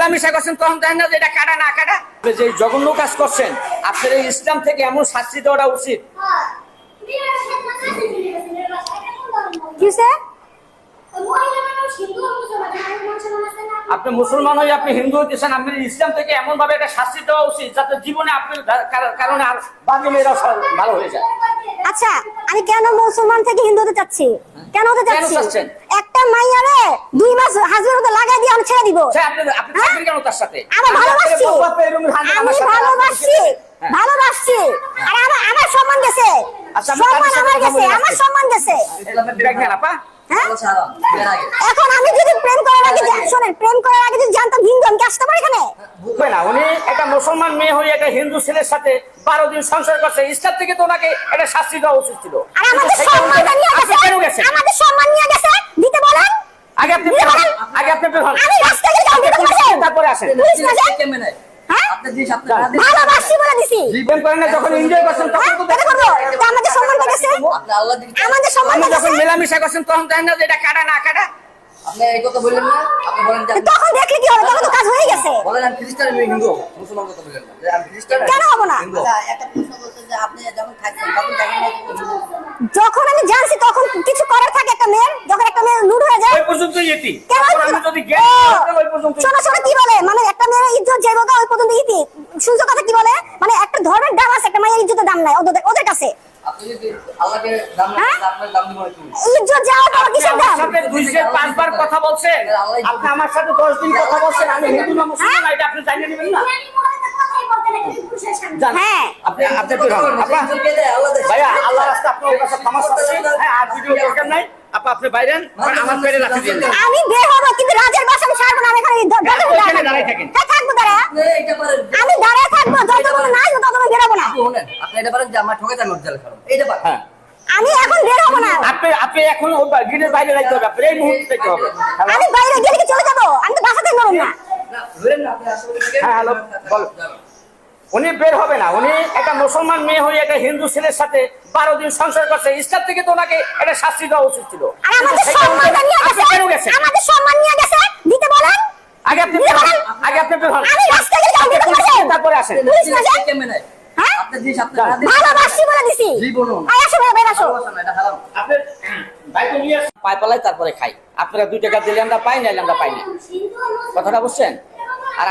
মেলামেশা করছেন তখন দেখেন না যে এটা কাটা না কাটা। আপনি যে জঘন্য কাজ করছেন আপনার এই ইসলাম থেকে এমন শাস্তি দেওয়াটা উচিত। আপনি মুসলমান হয়ে আপনি হিন্দু হইতেছেন আপনি ইসলাম থেকে এমন ভাবে একটা শাস্তি দেওয়া উচিত যাতে জীবনে আপনার কার- কারণে আর বাকি মেয়েরা সব ভালো হয়ে যায়। আচ্ছা আমি কেন মুসলমান থেকে হিন্দু হতে চাচ্ছি? কেন হতে চাচ্ছি? দুই মাস হাজবের মতো লাগাই দিয়ে আমি ছেড়ে দিব। আপনি হ্যাঁ? আমি ভালোবাসছি হাত আমি ভালোবাসছি হ্যাঁ। ভালোবাসছি আর আমার আমার সম্মান গেছে। আচ্ছা, সম্মান আমার গেছে। আমার সম্মান গেছে। হ্যাঁ? ছাড়া এর আগে। এখন আমি যদি প্রেম করার আগে শোনেন প্রেম করার আগে যদি জানতাম হিন্দু আমি আসতে পারি এখানে? না উনি একটা মুসলমান মেয়ে হয়ে একটা হিন্দু ছেলের সাথে বারো দিন সংসার করছে। ইসলাম থেকে তো ওনাকে একটা শাস্তি দেওয়া উচিত ছিল। আমাদের কিন্তু নিয়ে গেছে। আমাদের সম্মান নিয়ে গেছে। দিতে বলেন। আগে আপনি। আগে আপনি আমি রাস্তা গেলে দিতে পারছেন তারপরে আসেন। পুলিশ নেয় হ্যাঁ? আপনার জিনিস আপনার না দিলে- ভালোবাসছি বলে দিছি। জীবন করেন না যখন এনজয় করছেন তখন তো এটা করব। তো আমাদের সম্মানটা গেছে আপনি আল্লাহ দিকে আমাদের সম্মানটা আপনি যখন গেছে মেলামেশা করছেন তখন দেখেন না এটা কাটা না কাটা আপনি এই কথা বললেন না আপনি বলেন তখন দেখলে কি হবে? তখন তো কাজ হয়ে গেছে। বলেন আমি খ্রিস্টান আমি হিন্দু মুসলমান কথা বললেন না। আমি খ্রিস্টান কেন হব না? হিন্দু। হব। আচ্ছা, একটা প্রশ্ন করছে যে আপনি যখন থাকছেন তখন দেখেন না যে হিন্দু। যখন আমি জানছি তখন কিছু করার থাকে একটা মেয়ের যখন একটা মেয়ে লুট হয়ে যায় ওই পর্যন্ত ইতি আমি যদি শোনো শোনো কি বলে? মানে একটা মেয়ের ইজ্জত যে বোকা ওই পর্যন্ত ইতি শুনছো কথা কি বলে? মানে একটা ধর্মের দাম আছে একটা মায়ের ইজ্জতের দাম নাই ওদের ওদের কাছে। আপনি হ্যাঁ? ইজ্জত যাওয়া তো কিসের দাম? দুইশো পাঁচবার কথা বলছেন আপনি আমার সাথে দশ দিন কথা বলছেন আমি হিন্দু না মুসলমান এটা আপনি জানিয়ে নেবেন না? হ্যাঁ। আপনি আপনি বের হন আপা কে দেয়? আল্লাহ দেয়। ভাইয়া আল্লাহ রাস্তা আপনার কাছে ক্ষমা হ্যাঁ আর ভিডিও দরকার নাই। আপা আপনি বাইরে আমার পেরে রাখি দিন আমি বের হব কিন্তু রাজের বাসা আমি ছাড়বো না আমি এখানে দ- দরজার মধ্যে ওইখানে দাঁড়াবো। দাঁড়ায় থাকেন। হ্যাঁ থাকব দাঁড়া আপনি এইটা পারেন। আমি দাঁড়ায় থাকব যতক্ষণ না আসব ততক্ষণ বেরোবো না আপনি এটা পারেন যে আমার ঠকাইতে আমি ওর জেলে এইটা পারেন। হ্যাঁ আমি এখন বের হব না আপনি আপনি এখন ওই গিটের বাইরে রাখতে হবে আপনি এই মুহূর্তে দেখতে হবে আমি বাইরে গেলে কি চলে যাব আমি তো বাসাতেই নড়ুন না না, ধরেন না, আপনি আশেপাশে হ্যাঁ, হ্যালো, বল। উনি বের হবে না। উনি একটা মুসলমান মেয়ে হয়ে একটা হিন্দু ছেলের সাথে বারো দিন সংসার করছে। ইসলাম থেকে তো ওনাকে একটা শাস্তি দেওয়া উচিত ছিল। আগে আপনি আগে আপনি তারপরে আসেন? হ্যাঁ? আপনার পালাই তারপরে খাই। দুই টাকা দিলে আমরা পাই না আমরা পাই না। কথাটা বুঝছেন? আর